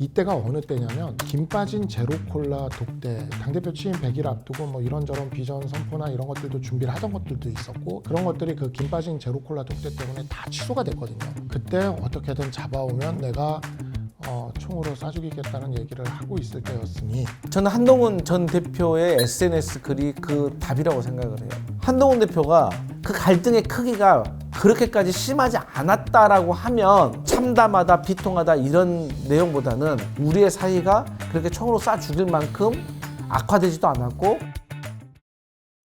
이때가 어느 때냐면 김 빠진 제로콜라 독대 당대표 취임 100일 앞두고 뭐 이런저런 비전 선포나 이런 것들도 준비를 하던 것들도 있었고 그런 것들이 그 김 빠진 제로콜라 독대 때문에 다 취소가 됐거든요 그때 어떻게든 잡아오면 내가 어, 총으로 쏴죽이겠다는 얘기를 하고 있을 때였으니 저는 한동훈 전 대표의 SNS 글이 그 답이라고 생각을 해요. 한동훈 대표가 그 갈등의 크기가 그렇게까지 심하지 않았다라고 하면 참담하다, 비통하다 이런 내용보다는 우리의 사이가 그렇게 총으로 쏴 죽일 만큼 악화되지도 않았고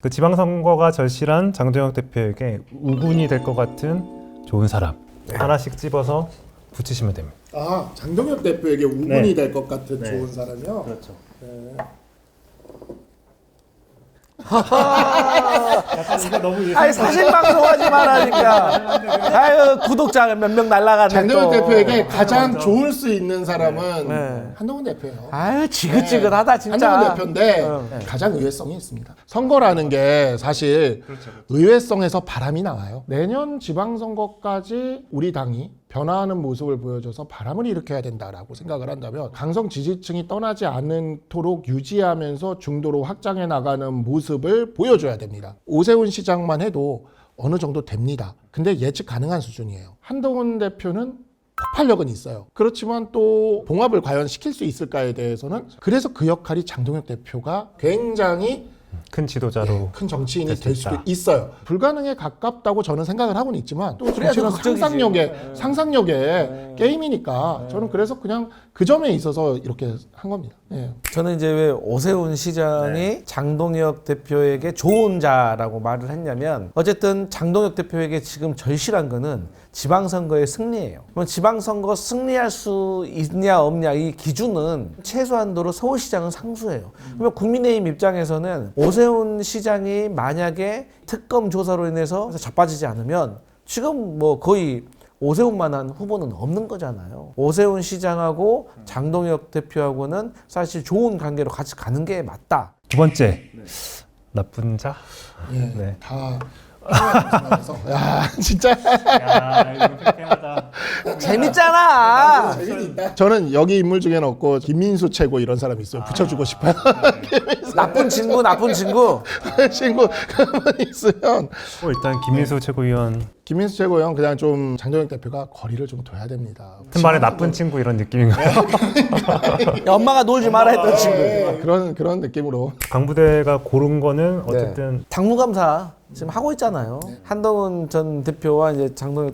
그 지방선거가 절실한 장동혁 대표에게 우군이 될 것 같은 좋은 사람 하나씩 집어서 붙이시면 됩니다. 아 장동혁 대표에게 우군이 네. 될 것 같은 네. 좋은 사람이요? 그렇죠. 이거 너무 아니 사실 방송하지 말라니까 아유 구독자 몇 명 날라가네 장동혁 또. 대표에게 가장 좋을 수 있는 사람은 네. 한동훈 대표예요 아유 지긋지긋하다 진짜 한동훈 대표인데 어. 가장 의외성이 있습니다. 선거라는 게 사실 의외성에서 바람이 나와요. 내년 지방선거까지 우리 당이 변화하는 모습을 보여줘서 바람을 일으켜야 된다라고 생각을 한다면 강성 지지층이 떠나지 않도록 유지하면서 중도로 확장해 나가는 모습을 보여줘야 됩니다. 오세훈 시장만 해도 어느 정도 됩니다. 근데 예측 가능한 수준이에요. 한동훈 대표는 폭발력은 있어요. 그렇지만 또 봉합을 과연 시킬 수 있을까에 대해서는 그래서 그 역할이 장동혁 대표가 굉장히 큰 지도자로 예, 큰 정치인이 될수 될 수도 있다. 있어요. 불가능에 가깝다고 저는 생각을 하고는 있지만 또 정치는 더 극적이지. 상상력의 상상력의 게임이니까 저는 그래서 그냥 그 점에 있어서 이렇게 한 겁니다. 예. 저는 이제 왜 오세훈 시장이 장동혁 대표에게 좋은 자라고 말을 했냐면 어쨌든 장동혁 대표에게 지금 절실한 거는 지방선거의 승리예요. 그럼 지방선거 승리할 수 있냐 없냐 이 기준은 최소한도로 서울시장은 상수예요. 그러면 국민의힘 입장에서는 오세훈 시장이 만약에 특검 조사로 인해서 자빠지지 않으면 지금 뭐 거의 오세훈만한 후보는 없는 거잖아요. 오세훈 시장하고 장동혁 대표하고는 사실 좋은 관계로 같이 가는 게 맞다. 두 번째 나쁜 자. 예. 네. 다 야 진짜 야 이거 팽팽하다. 재밌잖아. 저는 여기 인물 중에는 없고 김민수 최고 이런 사람이 있어요. 붙여주고 싶어요. 나쁜 친구, 나쁜 친구. 친구 가만히 있으면 어, 일단 김민수 최고위원 김민수 최고 형 그냥 좀 장동혁 대표가 거리를 좀 둬야 됩니다. 같은 말에 나쁜 친구 이런 느낌인가요? 야, 엄마가 놀지 마라 했던 친구. 예, 그런 그런 느낌으로 강부대가 고른 거는 어쨌든 당무감사 지금 하고 있잖아요. 한동훈 전 대표와 이제 장동혁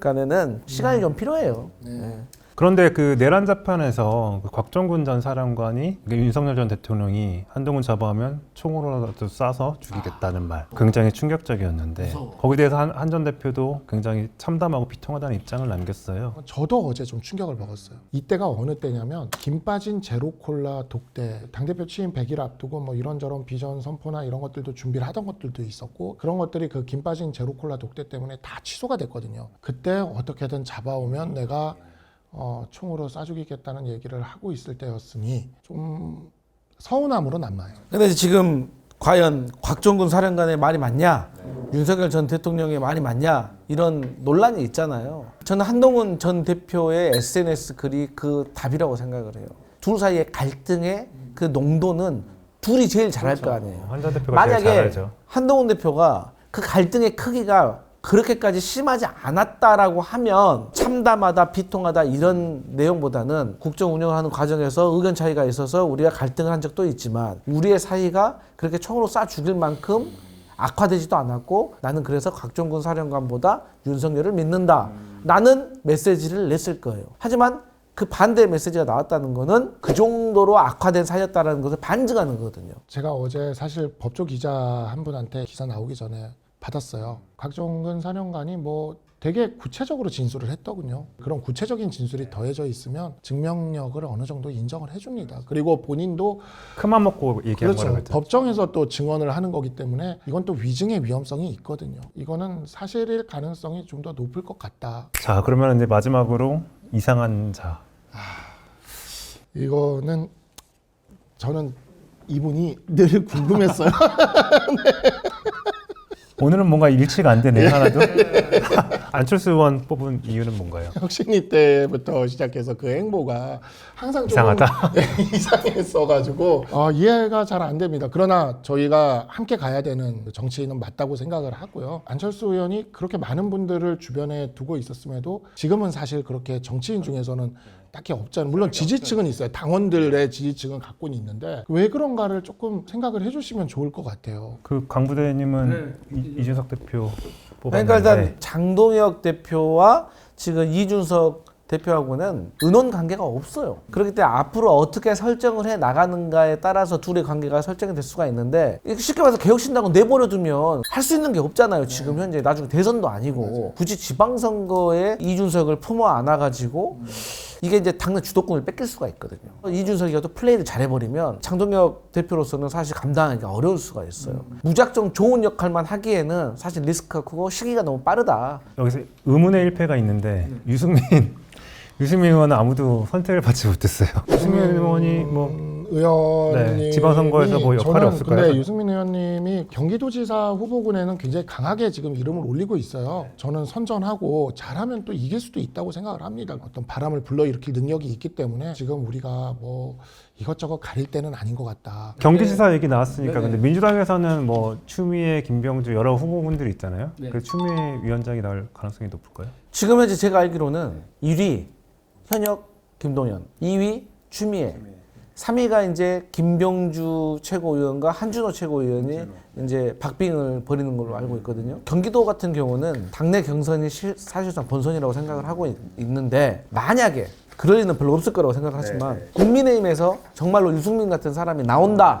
간에는 시간이 좀 필요해요. 네. 그런데 그 내란 자판에서 그 곽정군 전 사령관이 그 윤석열 전 대통령이 한동훈 잡아오면 총으로라도 쏴서 죽이겠다는 말 굉장히 충격적이었는데 거기에 대해서 한 전 대표도 굉장히 참담하고 비통하다는 입장을 남겼어요. 저도 어제 좀 충격을 먹었어요. 이때가 어느 때냐면 김 빠진 제로콜라 독대 당대표 취임 100일 앞두고 뭐 이런저런 비전 선포나 이런 것들도 준비를 하던 것들도 있었고 그런 것들이 그 김 빠진 제로콜라 독대 때문에 다 취소가 됐거든요. 그때 어떻게든 잡아오면 내가 어, 총으로 쏴 죽이겠다는 얘기를 하고 있을 때였으니 좀 서운함으로 남아요. 근데 지금 과연 곽종근 사령관의 말이 맞냐? 윤석열 전 대통령의 말이 맞냐? 이런 논란이 있잖아요. 저는 한동훈 전 대표의 SNS 글이 그 답이라고 생각을 해요. 둘 사이의 갈등의 그 농도는 둘이 제일 잘할 거 아니에요. 한전 대표가 제일 잘 만약에 알죠. 한동훈 대표가 그 갈등의 크기가 그렇게까지 심하지 않았다라고 하면 참담하다, 비통하다 이런 내용보다는 국정 운영을 하는 과정에서 의견 차이가 있어서 우리가 갈등을 한 적도 있지만 우리의 사이가 그렇게 총으로 쏴 죽일 만큼 악화되지도 않았고 나는 그래서 곽종근 사령관보다 윤석열을 믿는다. 라는 메시지를 냈을 거예요. 하지만 그 반대 메시지가 나왔다는 거는 그 정도로 악화된 사이였다는 것을 반증하는 거거든요. 제가 어제 사실 법조 기자 한 분한테 기사 나오기 전에 받았어요. 곽종근 사령관이 뭐 되게 구체적으로 진술을 했더군요. 그런 구체적인 진술이 더해져 있으면 증명력을 어느 정도 인정을 해줍니다. 그리고 본인도 큰맘 먹고 얘기한 그렇죠. 거라고 했죠. 법정에서 또 증언을 하는 거기 때문에 이건 또 위증의 위험성이 있거든요. 이거는 사실일 가능성이 좀 더 높을 것 같다. 자 그러면 이제 마지막으로 이상한 자. 이거는 저는 이분이 늘 궁금했어요. 오늘은 뭔가 일치가 안 되네 하나도. 안철수 의원 뽑은 이유는 뭔가요? 혁신이 때부터 시작해서 그 행보가 항상 좀 이상하다. 네, 이상했어가지고 어, 이해가 잘 안 됩니다. 그러나 저희가 함께 가야 되는 정치인은 맞다고 생각을 하고요. 안철수 의원이 그렇게 많은 분들을 주변에 두고 있었음에도 지금은 사실 그렇게 정치인 중에서는 딱히 없잖아요. 물론 지지층은 있어요. 당원들의 지지층은 갖고는 있는데 왜 그런가를 조금 생각을 해주시면 좋을 것 같아요. 그 강부대님은 이- 이준석 대표 그러니까 일단 장동혁 대표와 지금 이준석 대표하고는 의논 관계가 없어요. 그렇기 때문에 앞으로 어떻게 설정을 해 나가는가에 따라서 둘의 관계가 설정이 될 수가 있는데 쉽게 말해서 개혁신당은 내버려두면 할 수 있는 게 없잖아요. 지금 현재. 나중에 대선도 아니고. 굳이 지방선거에 이준석을 품어 안아가지고 이게 이제 당내 주도권을 뺏길 수가 있거든요. 이준석이가 또 플레이를 잘해버리면 장동혁 대표로서는 사실 감당하기가 어려울 수가 있어요. 무작정 좋은 역할만 하기에는 사실 리스크가 크고 시기가 너무 빠르다. 여기서 의문의 일패가 있는데 유승민 유승민 의원은 아무도 선택을 받지 못했어요. 유승민 의원이 뭐 음, 의원님 네, 지방선거에서 뭐 역할이 저는 없을까요? 근데 유승민 의원님이 경기도지사 후보군에는 굉장히 강하게 지금 이름을 올리고 있어요. 저는 선전하고 잘하면 또 이길 수도 있다고 생각을 합니다. 어떤 바람을 불러일으킬 능력이 있기 때문에 지금 우리가 뭐 이것저것 가릴 때는 아닌 것 같다. 경기지사 얘기 나왔으니까 근데 민주당에서는 뭐 추미애, 김병주 여러 후보군들이 있잖아요. 그 추미애 위원장이 나올 가능성이 높을까요? 지금 현재 제가 알기로는 1위 현역 김동연, 2위 추미애, 3위가 이제 김병주 최고위원과 한준호 최고위원이 이제 박빙을 벌이는 걸로 알고 있거든요. 경기도 같은 경우는 당내 경선이 실- 사실상 본선이라고 생각을 하고 있, 는데 만약에 그럴 리는 별로 없을 거라고 생각하지만 국민의힘에서 정말로 유승민 같은 사람이 나온다.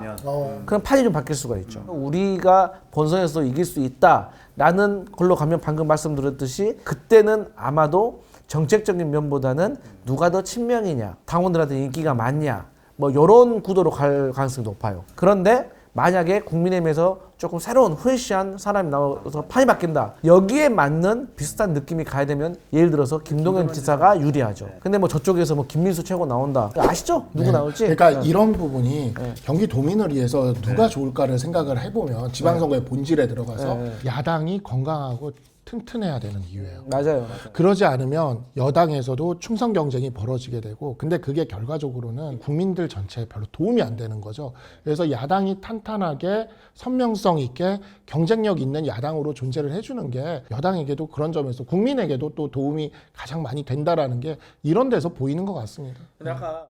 그럼 판이 좀 바뀔 수가 있죠. 우리가 본선에서 이길 수 있다라는 걸로 가면 방금 말씀드렸듯이 그때는 아마도 정책적인 면보다는 누가 더 친명이냐, 당원들한테 인기가 많냐, 뭐 이런 구도로 갈 가능성이 높아요. 그런데 만약에 국민의힘에서 조금 새로운 프레시한 사람이 나와서 판이 바뀐다. 여기에 맞는 비슷한 느낌이 가야 되면 예를 들어서 김동연 지사가 유리하죠. 근데 뭐 저쪽에서 뭐 김민수 최고 나온다. 아시죠? 누구 나올지? 그러니까 네. 이런 부분이 경기 도민을 위해서 누가 좋을까를 생각을 해보면 지방선거의 본질에 들어가서 네. 야당이 건강하고 튼튼해야 되는 이유예요. 맞아요. 맞아요. 그러지 않으면 여당에서도 충성 경쟁이 벌어지게 되고 근데 그게 결과적으로는 국민들 전체에 별로 도움이 안 되는 거죠. 그래서 야당이 탄탄하게 선명성 있게 경쟁력 있는 야당으로 존재를 해주는 게 여당에게도 그런 점에서 국민에게도 또 도움이 가장 많이 된다라는 게 이런 데서 보이는 것 같습니다. 근데 아까